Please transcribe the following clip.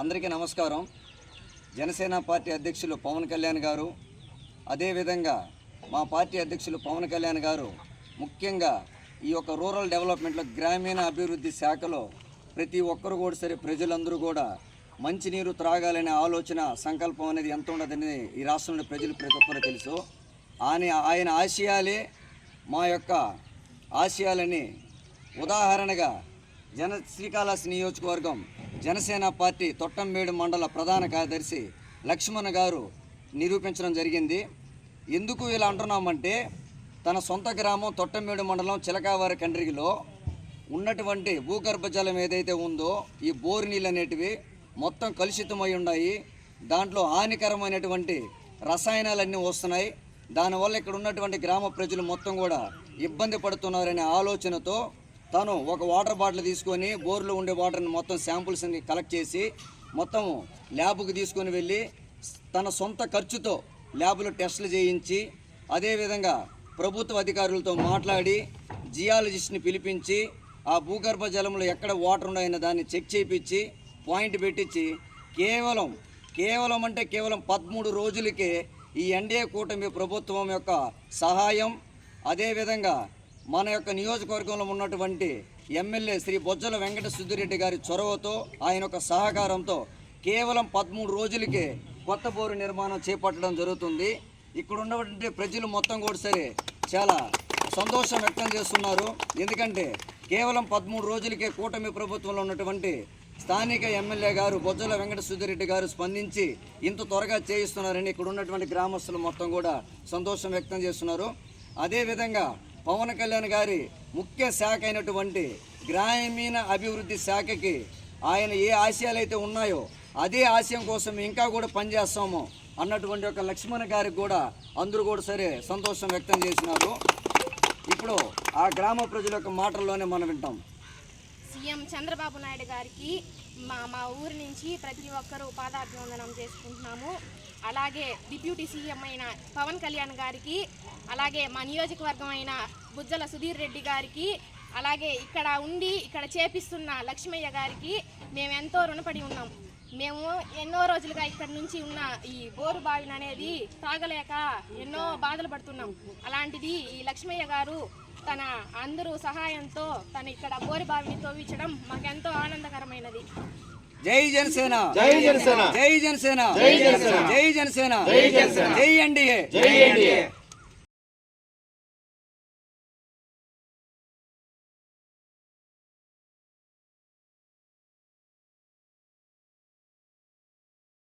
అందరికీ నమస్కారం. జనసేన పార్టీ అధ్యక్షులు పవన్ కళ్యాణ్ గారు అదేవిధంగా మా పార్టీ అధ్యక్షులు పవన్ కళ్యాణ్ గారు ముఖ్యంగా ఈ యొక్క రూరల్ డెవలప్మెంట్లో గ్రామీణ అభివృద్ధి శాఖలో ప్రతి ఒక్కరు కూడా సరే ప్రజలందరూ కూడా మంచినీరు త్రాగాలనే ఆలోచన సంకల్పం అనేది ఎంత ఉండదని ఈ రాష్ట్రంలో ప్రజలు ప్రతి ఒక్కరు తెలుసు. ఆయన ఆయన ఆశయాలే మా యొక్క ఆశయాలని ఉదాహరణగా జన శ్రీకాళహస్తి నియోజకవర్గం జనసేన పార్టీ తొట్టంబేడు మండల ప్రధాన కార్యదర్శి లక్ష్మణ్ గారు నిరూపించడం జరిగింది. ఎందుకు ఇలా అంటున్నామంటే తన సొంత గ్రామం తొట్టంబేడు మండలం చిలకావారి కండ్రిగిలో ఉన్నటువంటి భూగర్భ జలం ఏదైతే ఉందో ఈ బోరు నీళ్ళు అనేటివి మొత్తం కలుషితమై ఉన్నాయి. దాంట్లో హానికరమైనటువంటి రసాయనాలన్నీ వస్తున్నాయి. దానివల్ల ఇక్కడ ఉన్నటువంటి గ్రామ ప్రజలు మొత్తం కూడా ఇబ్బంది పడుతున్నారనే ఆలోచనతో తను ఒక వాటర్ బాటిల్ తీసుకొని బోర్లో ఉండే వాటర్ని మొత్తం శాంపుల్స్ని కలెక్ట్ చేసి మొత్తం ల్యాబ్కి తీసుకొని వెళ్ళి తన సొంత ఖర్చుతో ల్యాబ్లో టెస్టులు చేయించి అదేవిధంగా ప్రభుత్వ అధికారులతో మాట్లాడి జియాలజిస్ట్ని పిలిపించి ఆ భూగర్భ జలంలో ఎక్కడ వాటర్ ఉన్నాయన్న దాన్ని చెక్ చేయించి పాయింట్ పెట్టించి కేవలం కేవలం అంటే కేవలం పదమూడు రోజులకే ఈ ఎన్డీఏ కూటమి ప్రభుత్వం యొక్క సహాయం అదేవిధంగా మన యొక్క నియోజకవర్గంలో ఉన్నటువంటి ఎమ్మెల్యే శ్రీ బొజ్జల వెంకట సుద్దిరెడ్డి గారి చొరవతో ఆయన యొక్క సహకారంతో కేవలం పదమూడు రోజులకే కొత్త బోరు నిర్మాణం చేపట్టడం జరుగుతుంది. ఇక్కడ ఉన్నటువంటి ప్రజలు మొత్తం కూడా సరే చాలా సంతోషం వ్యక్తం చేస్తున్నారు. ఎందుకంటే కేవలం పదమూడు రోజులకే కూటమి ప్రభుత్వంలో ఉన్నటువంటి స్థానిక ఎమ్మెల్యే గారు బొజ్జల వెంకట సుద్దిరెడ్డి గారు స్పందించి ఇంత త్వరగా చేయిస్తున్నారని ఇక్కడ ఉన్నటువంటి గ్రామస్తులు మొత్తం కూడా సంతోషం వ్యక్తం చేస్తున్నారు. అదేవిధంగా పవన్ కళ్యాణ్ గారి ముఖ్య శాఖ అయినటువంటి గ్రామీణ అభివృద్ధి శాఖకి ఆయన ఏ ఆశయాలు అయితే ఉన్నాయో అదే ఆశయం కోసం ఇంకా కూడా పనిచేస్తాము అన్నటువంటి ఒక లక్ష్మణ్ గారికి కూడా అందరూ కూడా సరే సంతోషం వ్యక్తం చేసినారు. ఇప్పుడు ఆ గ్రామ ప్రజల యొక్క మాటల్లోనే మనం వింటాం. సీఎం చంద్రబాబు నాయుడు గారికి మా మా ఊరి నుంచి ప్రతి ఒక్కరూ పాదాభివందనం చేసుకుంటున్నాము. అలాగే డిప్యూటీ సీఎం అయిన పవన్ కళ్యాణ్ గారికి అలాగే మా నియోజకవర్గం అయిన బుజ్జల సుధీర్ రెడ్డి గారికి అలాగే ఇక్కడ ఉండి ఇక్కడ చేపిస్తున్న లక్ష్మయ్య గారికి మేము ఎంతో రుణపడి ఉన్నాం. మేము ఎన్నో రోజులుగా ఇక్కడ నుంచి ఉన్న ఈ బోరు బావిని అనేది తాగలేక ఎన్నో బాధలు పడుతున్నాం. అలాంటిది ఈ లక్ష్మయ్య గారు తన అందరూ సహాయంతో తను ఇక్కడ బోరి బావిని తవ్వించడం మాకెంతో ఆనందకరమైనది. జై జనసేన. జై జనసేన. జై జనసేన. జై జనసేన. జై జనసేన. జై జనసేన. జై ఎన్డీఏ. జై ఎన్డీఏ.